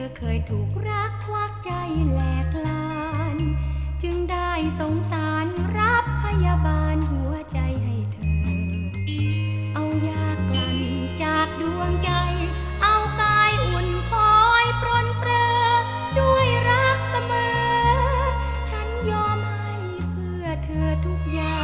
ธอเคยถูกรักควักใจแหลกลาน จึงได้สงสารรับพยาบาลหัวใจให้เธอ เอายากลั่นจากดวงใจ เอากายอุ่นคอยปรนเปรอด้วยรักเสมอ ฉันยอมให้เพื่อเธอทุกอย่าง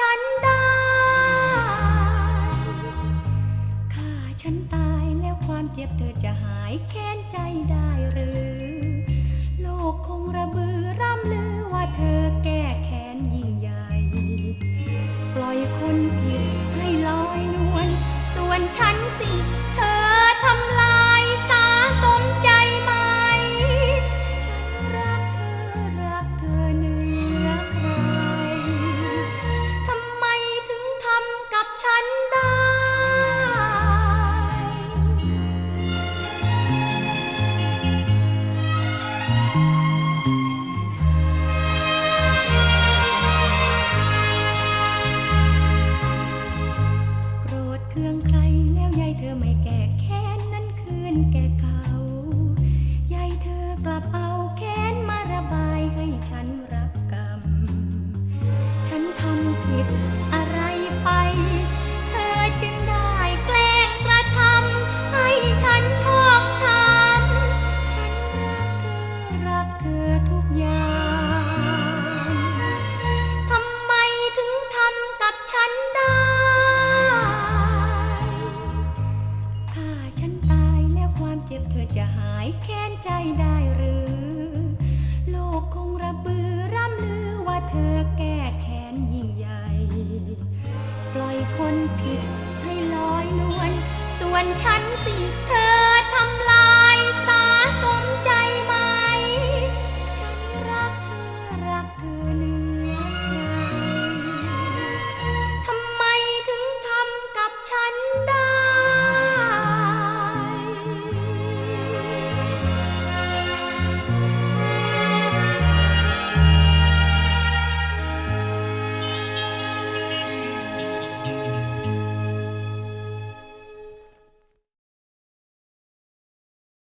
ฉันได้ ฆ่าฉันตายแล้วความเจ็บเธอจะหายแค้นใจได้หรือ โลกคงระบือร่ำลือว่าเธอแก้แค้นยิ่งใหญ่ ปล่อยคนผิดให้ลอยนวล ส่วนฉันสิเธอ แล้ บเธอจะหายแค้นใจได้หรือ โลกคงระบือร่ำลือว่าเธอแก้แค้นยิ่งใหญ่ ปล่อยคนผิดให้ลอยนวลส่วนฉัน